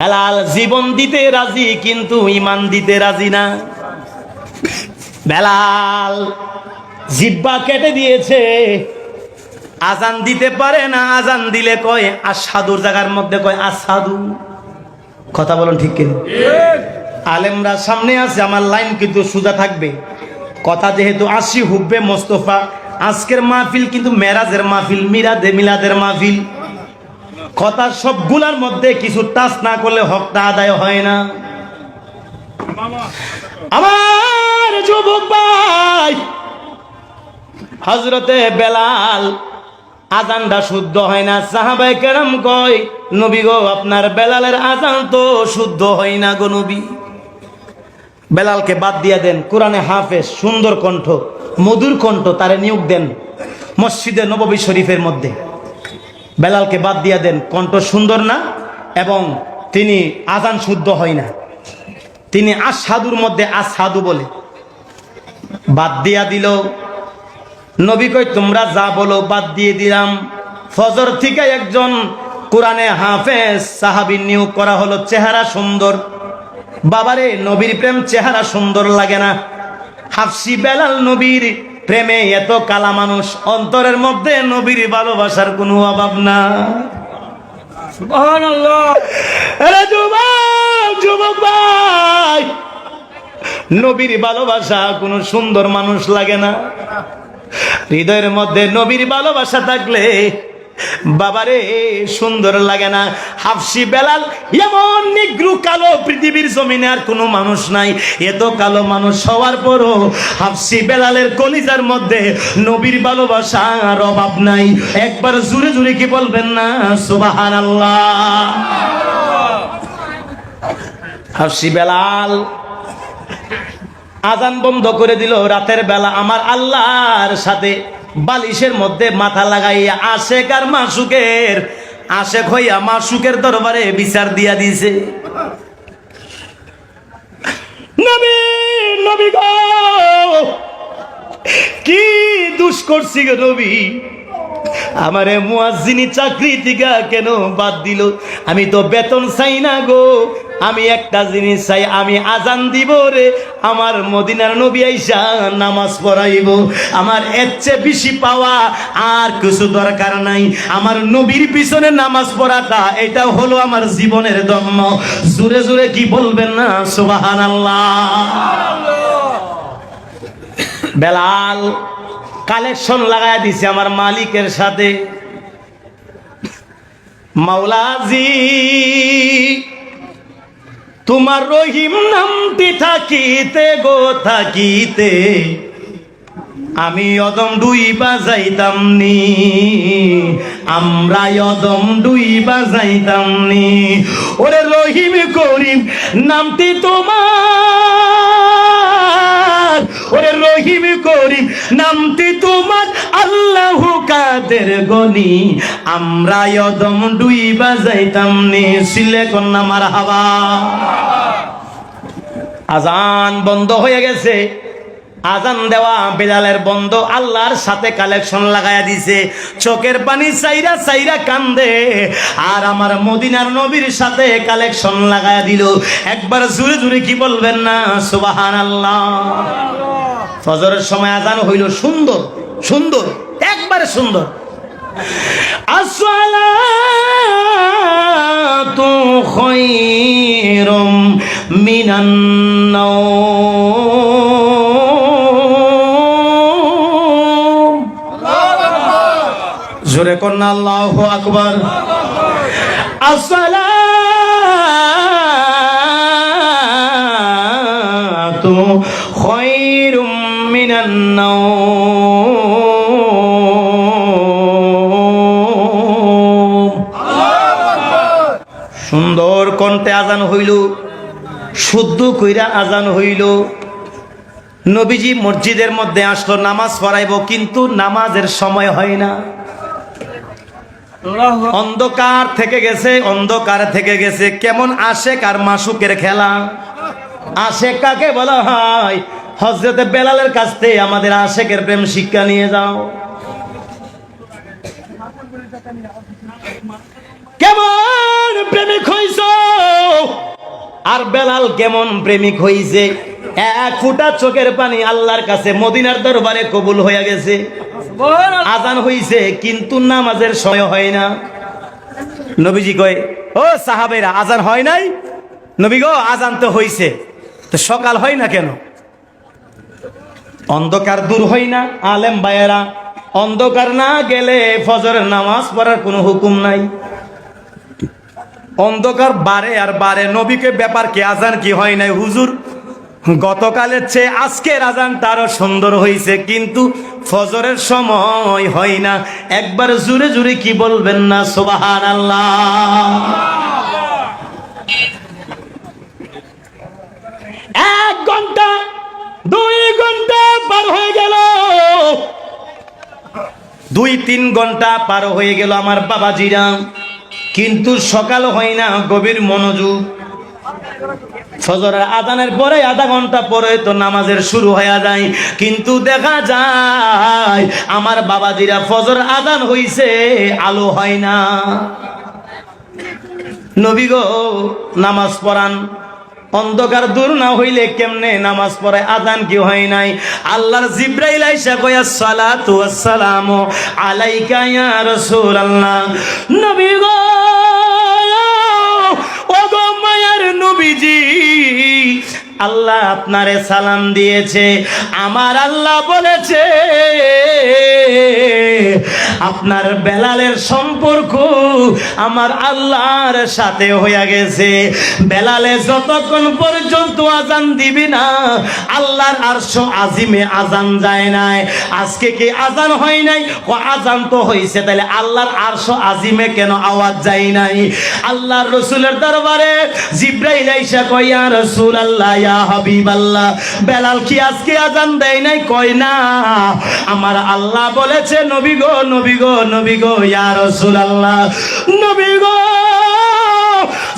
বেলাল জীবন দিতে রাজি, কিন্তু ইমান দিতে রাজি না। বেলাল জিব্বা কেটে দিয়েছে। আজান দিতে পারে না, আজান দিলে কয় আসাদুর জায়গার মধ্যে কয় আসাদু। কথা বলুন ঠিক কিনা? আলেমরা সামনে আছে, আমার লাইন কিন্তু সোজা থাকবে। কথা যেহেতু আসি, হুব্বে মোস্তফা। আজকের মাহফিল কিন্তু মেরাজের মাহফিল, মিরাদে মিলাদের মাহফিল। কথা সবগুলার মধ্যে কিছু টাচ না করলে হকটা আদায় হয় না। আমার যুবক ভাই হজরতে বেলাল আজানটা শুদ্ধ হয় না। সাহাবাই কেরাম কয়, নবী গো, আপনার বেলালের আজান তো শুদ্ধ হয় না গো নবী। বেলালকে বাদ দিয়ে দেন, কোরআনে হাফেজ, সুন্দর কণ্ঠ, মধুর কণ্ঠ, তারে নিয়োগ দেন মসজিদে নববী শরীফের মধ্যে। বেলালকে বাদ দিয়ে দেন, কণ্ঠ সুন্দর না এবং তিনি আজান শুদ্ধ হয় না। তিনি আসাদুর মধ্যে আসাদু বলে। বাদ দিয়া দিল, নবী কই, তোমরা যা বলো, বাদ দিয়ে দিলাম। ফজর থেকে একজন কোরআনে হাফেজ সাহাবি নিয়োগ করা হলো, চেহারা সুন্দর। বাবারে, নবীর প্রেম চেহারা সুন্দর লাগে না। হাফসি বেলাল নবীর প্রেমে এত কালা মানুষ অন্তরের মধ্যে নবীর ভালোবাসার কোনো অভাব না। নবীর ভালোবাসা কোনো সুন্দর মানুষ লাগে না। হৃদয়ের মধ্যে নবীর ভালোবাসা থাকলে বাবারে, সুন্দর লাগে না। হাফসি বেলাল, এমন নিগ্রু কালো পৃথিবীর জমিনে আর কোনো মানুষ নাই। এত কালো মানুষ হওয়ার পরও হাফসি বেলালের কলিজার মধ্যে নবীর ভালোবাসা আর অভাব নাই। একবার জুড়ে জুড়ে কি বলবেন না? সুবাহান আল্লাহ হাফসি বেলাল, আজান বন্ধ করে দিল রাতের বেলা। আমার আল্লাহর সাথে বালিশের মধ্যে মাথা লাগাইয়া আশেক আর মাসুকের, আশেক হইয়া মাসুকের দরবারে বিচার দিয়া দিছে। কি দুষ করছি গো নবী? আমারে মুয়াজ্জিনি চাকরি থেকে কেন বাদ দিল? আমি তো বেতন চাই না গো। আমি একটা জিনিস চাই, আমি আজান দিব রে। আমার মদিনার নবী আইসা নামাজ পড়াইব। আমার এর চেয়ে বেশি পাওয়া আর কিছু দরকার নাই। আমার নবীর পিছনে নামাজ পড়াটা, এটা হলো আমার জীবনের দম্ম জোরে জোরে কি বলবেন না? সুবাহান বেলাল কালেকশন লাগাই দিছে আমার মালিকের সাথে। মাওলাজি তোমার রহিম নামটি থাকিতে গো, থাকিতে। আমি অদম ডুই বাজাইতাম নি। আমরা অদম ডুই বাজাইতাম নি। ওরে রহিম করিম, নামটি তোমার ওরে রহিম করিম নামটি তোমার আল্লাহ কাদের গনি? আমরা অদম ডুই বাজাইতাম নে সিলে কন্যা মার হাওয়া আজান বন্ধ হয়ে গেছে। আজান দেওয়া বেলালের বন্ধ, আল্লাহর সাথে কালেকশন লাগায়া দিছে। চোখের পানি চাইরা চাইরা কান্দে, আর আমার মদিনার নবীর সাথে কালেকশন লাগায়া দিল। একবার জুড়ে জুড়ে কি বলবেন না? সুবাহান আল্লাহ ফজরের সময় আজান হইল সুন্দর সুন্দর, একবারে সুন্দর। আসসালাতু খায়রুম মিনান নাওম। কন্যা, আল্লাহু আকবার। নাওম। সুন্দর কণ্ঠে আজান হইল, শুদ্ধ কইরা আজান হইল। নবীজি মসজিদের মধ্যে আসলো, নামাজ পড়াইব, কিন্তু নামাজের সময় হয় না। অন্ধকার থেকে গেছে, অন্ধকার থেকে গেছে। কেমন আশেক আর মাসুকের খেলা? আশেক কাকে বলা হয় হজরতে বেলালের কাছ থেকে আমাদের আশেকের প্রেম শিক্ষা নিয়ে যাও। কেমন প্রেমিক হইছ? আর বেলাল কেমন প্রেমিক হইছে? এক ফুটা চোখের পানি আল্লাহর কাছে, মদিনার দরবারে কবুল হয়ে গেছে। আজান হইছে, কিন্তু নামাজের সময় হয় না। নবীজি কয়, ও সাহাবেরা আজান হয় নাই? নবী গো, আজান তো হইছে। তো সকাল হয় না কেন? অন্ধকার দূর হয় না, আলেম বায়েরা অন্ধকার না গেলে ফজরের নামাজ পড়ার কোনো হুকুম নাই। অন্ধকার বারে আর বারে নবীকে ব্যাপার কি? আজান কি হয় নাই? হুজুর গতকালের চেয়ে আজকের আজান তারও সুন্দর হয়েছে কিন্তু ফজরের সময় হয় না। একবার জুড়ে জুড়ে কি বলবেন না সোবাহান আল্লাহ এক ঘণ্টা, দুই ঘণ্টা পার হয়ে গেল। দুই, তিন ঘণ্টা পার হয়ে গেল আমার বাবাজিরা। কিন্তু সকাল হয় না, গভীর মনোযোগ। ফজরের আদানের পরে আধা ঘণ্টা পরে তো নামাজের শুরু হয়ে যায়। কিন্তু দেখা যায়, আমার বাবাজিরা ফজর আদান হইছে, আলো হয় না। নবী গো, নামাজ পড়ান। অন্ধকার দূর না হইলে কেমনে নামাজ পড়ে? আদান কি হয় নাই। আল্লাহর জিব্রাইল আইসা কয়া সালাতু আসসালামু আলাইকা ইয়া রাসূলুল্লাহ। নবী গো নবীজি আল্লাহ আপনারে সালাম দিয়েছে। আমার আল্লাহ বলেছে, আপনার বেলালের সম্পর্ক আমার আল্লাহর সাথে হইয়া গেছে। বেলালে যতক্ষণ পর্যন্ত আজান দিবি না, আল্লাহর আরশ আজিমে আজান যায় নাই। আজকে কি আজান হয় নাই? ও আজান তো হয়েছে তাহলে আল্লাহর আরশ আজিমে কেন আওয়াজ যায় নাই? আল্লাহর রসুলের দরবারে জিব্রাইল আইসা কইয়া রসুল আল্লাহ ইয়া হাবিব আল্লাহ বেলাল কি আজকে আজান দেয় নাই? কয় না। আমার আল্লাহ বলেছে নবী গো নবী গো নবী গো ইয়া রসুল আল্লাহ নবী গো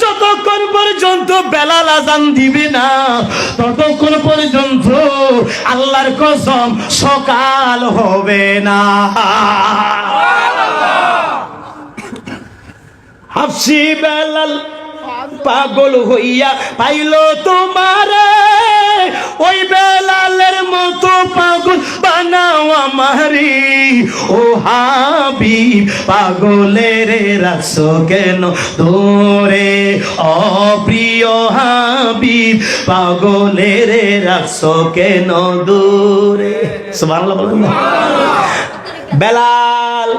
যতক্ষণ পর্যন্ত বেলাল আজান দিবে না ততক্ষণ পর্যন্ত আল্লাহর কসম সকাল হবে না। হাফসি বেলাল পাগল হইয়া পাইল তোমারে। ওই বেলালের মতো পাগল বানাও আমারি। ও হাবিব, পাগলের রাখছো কেন তোরে অপ্রিয় হাবিব, পাগলের রাখছো কেন দূরে বেলাল,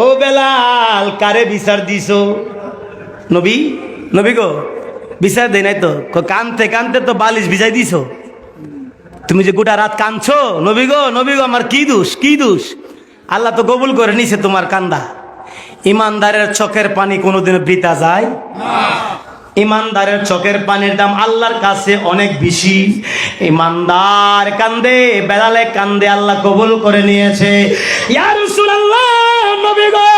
ও বেলাল, কারে বিচার দিছো? নবী? নবী বিচার দেয় নাই তো। কানতে কানতে তো বালিশ ভিজাই দিছো। তুমি যে গোটা রাত কানছো নবী গো নবী গো, আমার কি দোষ কি দোষ? আল্লাহ তো কবুল করে নিছে তোমার কান্দা। ইমানদারের চোখের পানি কোনোদিন বৃতা যায়? ইমানদারের চোখের পানির দাম আল্লাহর কাছে অনেক বেশি। ইমানদার কান্দে বেড়ালে কান্দে আল্লাহ কবুল করে নিয়েছে। ইয়া রাসূলুল্লাহ, নবী গো!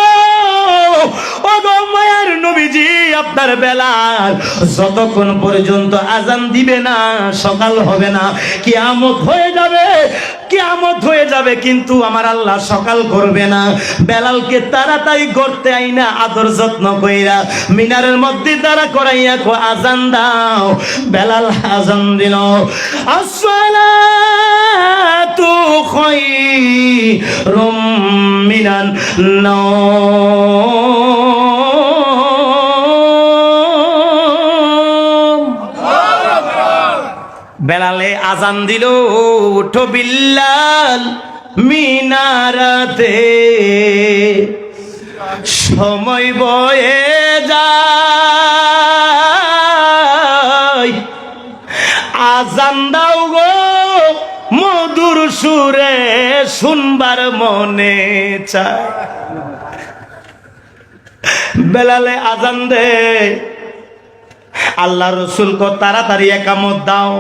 নবীজি আপনার বেলাল। যতক্ষণ পর্যন্ত আজান দিবে না, সকাল হবে না হয়ে যাবে হয়ে যাবে, কিন্তু আমার আল্লাহ সকাল করবে না। বেলালকে করতে আইনা আদর যত্ন কইরা মিনারের মধ্যে তারা করাইয়া কো আজান দাও। বেলাল আজান দিল, আসসালাতু খায়রুম মিনান নাওম বেলালে আজান দিল, উঠো বিল্লাল মিনারাতে। সময় বয়ে যায়। আজান দাও গো, মধুর সুরে শুনবার মনে চায়। বেলালে আজান দে। আল্লাহ রসুল কো তাড়াতাড়ি একামত দাও।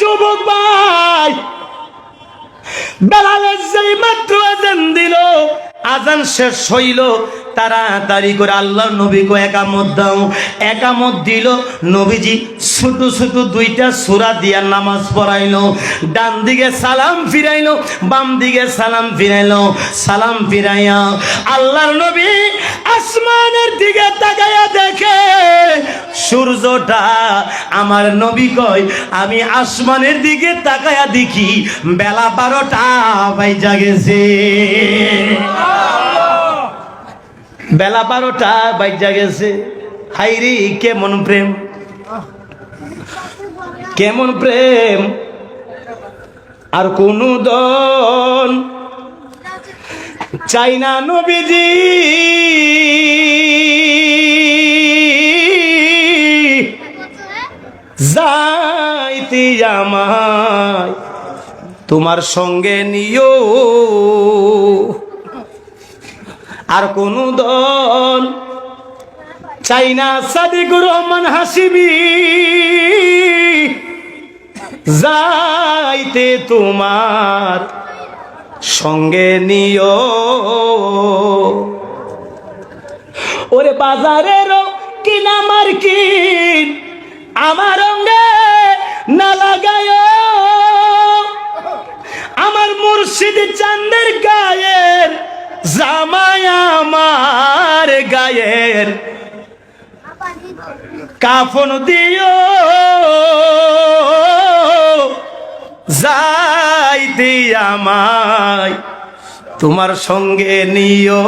যুবক ভাই, বেলালের যেই মাত্র আজান দিল, আজান শেষ হইল তাড়াতাড়ি করে আল্লাহ নবী কো একামত দাও। একামত দিল, নবীজি ছোট ছোট দুইটা সুরা দিয়া নামাজ পড়াইলো। ডান দিকে সালাম ফিরাইলো বাম দিকে সালাম ফিরাইলো। সালাম ফিরাইয়া আল্লাহর নবী আসমানের দিকে তাকাইয়া দেখে, সূর্যটা আমার নবী কয়, আমি আসমানের দিকে তাকায়া দেখি, বেলা বারোটা বাইজা গেছে। বেলা বারোটা বাইজা গেছে। হাইরি কেমন প্রেম? কেমন প্রেম? আর কোন দন? চাই না নবীজি। যাইতে আমায়, তোমার সঙ্গে নিও। আর কোন দল চাইনা সাদিকুর রহমান হাসিবি যাইতে তোমার সঙ্গে নিও। ওরে বাজারের কিনা মার্কিন, আমার অঙ্গে না লাগায় আমার মুর্শিদ চান্দের গায়ের জামাই আমার গায়ের কাফন দিও, যাইতে আমায় তোমার সঙ্গে নিও।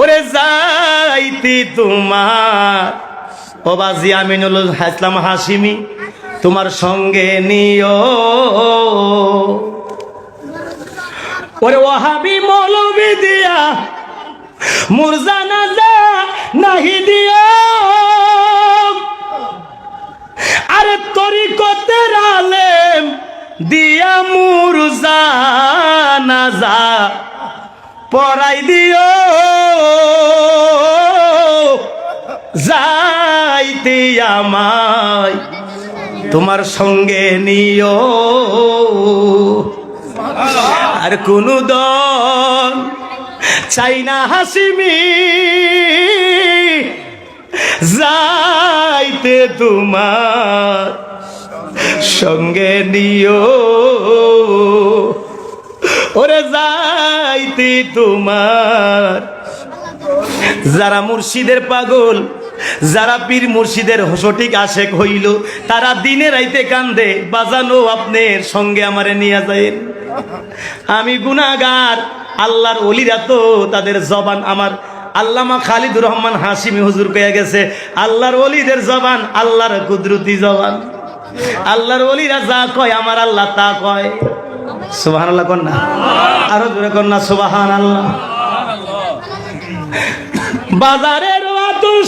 ওরে যাইতে তোমার। ও বাজি আমিনুল হাসলাম হাসিমি, তোমার সঙ্গে নিও। ওরে ওহাবি মৌলবি দিয়া মুরজানা যা নাহি দিয়া। আরে তরিকতের আলেম দিয়া মুরজানা যা পড়াই দিও। যাইতে আমায় তোমার সঙ্গে নিও। আর কোন দল চাই না হাসিমি যাইতে তোমার সঙ্গে নিও। ওরে যাইতে তোমার। যারা মুর্শিদের পাগল যারা পীর মুর্শিদের সঠিক আশেক হইল, তারা দিনে রাইতে কান্দে, বাজানো আপনার সঙ্গে আমারে নিয়ে যায় আমি গুনাগার আল্লাহর অলিরা তো তাদের জবান আমার। আল্লামা খালিদুর রহমান হাসিমি হুজুর পেয়ে গেছে, আল্লাহর অলিদের জবান আল্লাহর কুদরতি জবান। আল্লাহর অলিরা যা কয় আমার আল্লাহ তা কয়। সুবাহান আল্লাহ কন্যা আরও জোরে কন্যা সুবাহান আল্লাহ বাজারের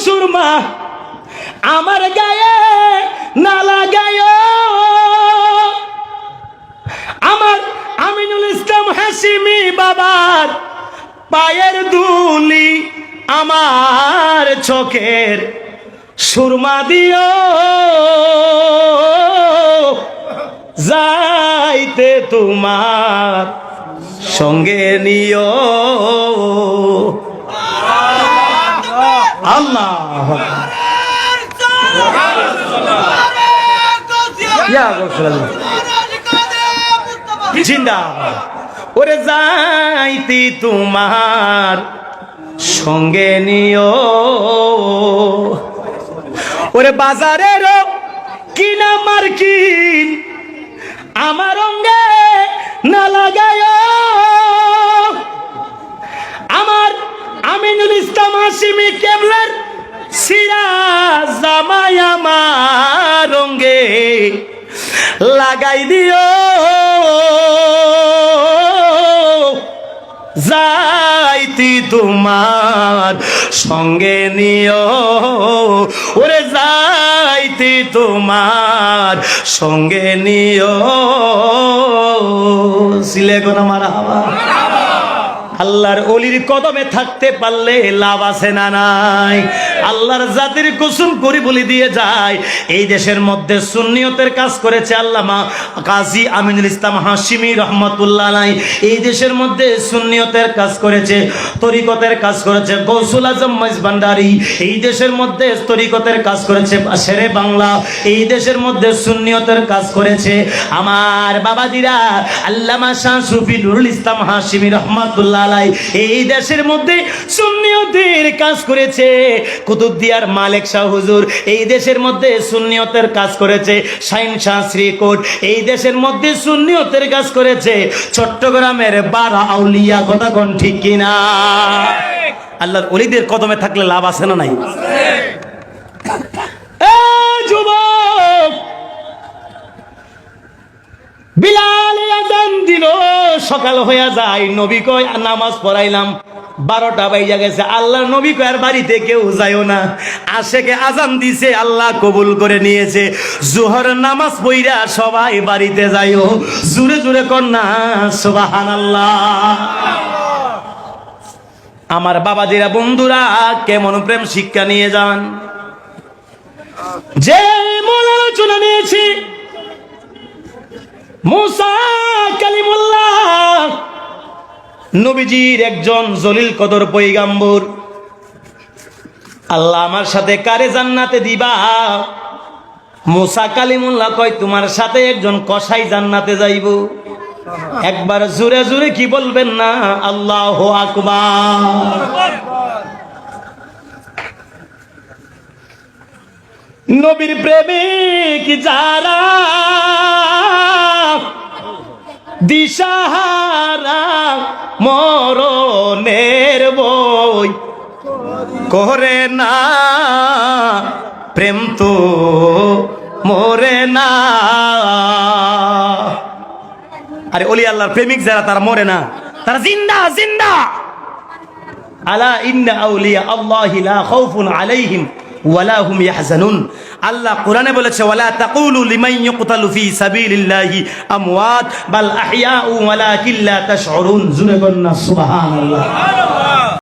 সুরমা, আমার গায়ে না লাগায় আমার আমিনুল ইসলাম হাসিমি বাবার পায়ের দুলি আমার চোখের সুরমা দিও। যাইতে তোমার সঙ্গে নিও। ওরে যাইতে তোমার সঙ্গে নিও। ওরে বাজারের কিনা মার্কিন আমার অঙ্গে না লাগায় আমিনুল ইসলাম হাসিমি কেবলার সিরাজ জামাই আমার রঙ্গে লাগাই দিও। যাইতি তোমার সঙ্গে নিও। ওরে যাইতি তোমার সঙ্গে নিও। সিলে কোন মারা হাওয়া। আল্লাহর অলির কদমে থাকতে পারলে লাভ আছে না নাই? আল্লাহর জাতির কুসুম করি বলি দিয়ে যায়। এই দেশের মধ্যে সুন্নিয়তের কাজ করেছে আল্লামা কাজী আমিনুল ইসলাম হাসিমি রহমতুল্লাহ নাই এই দেশের মধ্যে সুন্নিয়তের কাজ করেছে, তরিকতের কাজ করেছে, গৌসুল আজম মাইজ ভান্ডারি। এই দেশের মধ্যে তরিকতের কাজ করেছে শেরে বাংলা। এই দেশের মধ্যে সুন্নিয়তের কাজ করেছে আমার বাবাদিরা আল্লামা শাহ সুফি নুরুল ইসলাম হাসিমি রহমতুল্লাহ এই দেশের মধ্যে সুন্নিয়তের কাজ করেছে কুতুবদিয়ার মালিক শাহ হুজুর এই দেশের মধ্যে সুন্নিয়তের কাজ করেছে। শাইন শাহ শ্রীকোট এই দেশের মধ্যে সুন্নিয়তের কাজ করেছে। চট্টগ্রামের বারা আউলিয়া কথা কোন ঠিক কিনা? আল্লাহর অলিদের কদমে থাকলে লাভ আছে না নাই? বিলাল দিল, সকাল হইয়া যায়। নবী কয় নামাজ পড়াইলাম। বারোটা বাইজা গেছে। আল্লাহ নবী কয়ার বাড়িতে কেউ যায়ও না। আশেকে আজান দিছে, আল্লাহ কবুল করে নিয়েছে। জোহর নামাজ পইরা সবাই বাড়িতে যাইও জুড়ে জুড়ে কন্যা সুবাহান আমার বাবাজিরা, বন্ধুরা, কেমন প্রেম শিক্ষা নিয়ে যান? যে মূল আলোচনা নিয়েছি, মুসা কালিমুল্লাহ নবীজির একজন জলিল কদর পৈগাম্বর। আল্লাহ আমার সাথে কারে জান্নাতে দিবা? মুসা কালিমুল্লাহ কয়, তোমার সাথে একজন কসাই জান্নাতে যাইব। একবার জুরে জুরে কি বলবেন না? আল্লাহ আকবার। নবীর প্রেমিক যারা দিশাহারা মরণের বই করে না, প্রেম তো মরে না। আরে অলি আল্লাহর প্রেমিক যারা, তারা মরে না। তারা জিন্দা জিন্দা। আলা ইন্না আউলিয়া আল্লাহি লা খাউফুন আলাইহিম ওয়ালা হুম ইয়াহজানুন। আল্লাহ কোরআনে বলেছে ওয়ালা তাকুলু লিমান ইয়ুকতালু ফি সাবিলিল্লাহি আমওয়াত বাল আহইয়াউ ওয়ালাকিন লা তাশউরুন জুরে গন্না সুবহানাল্লাহ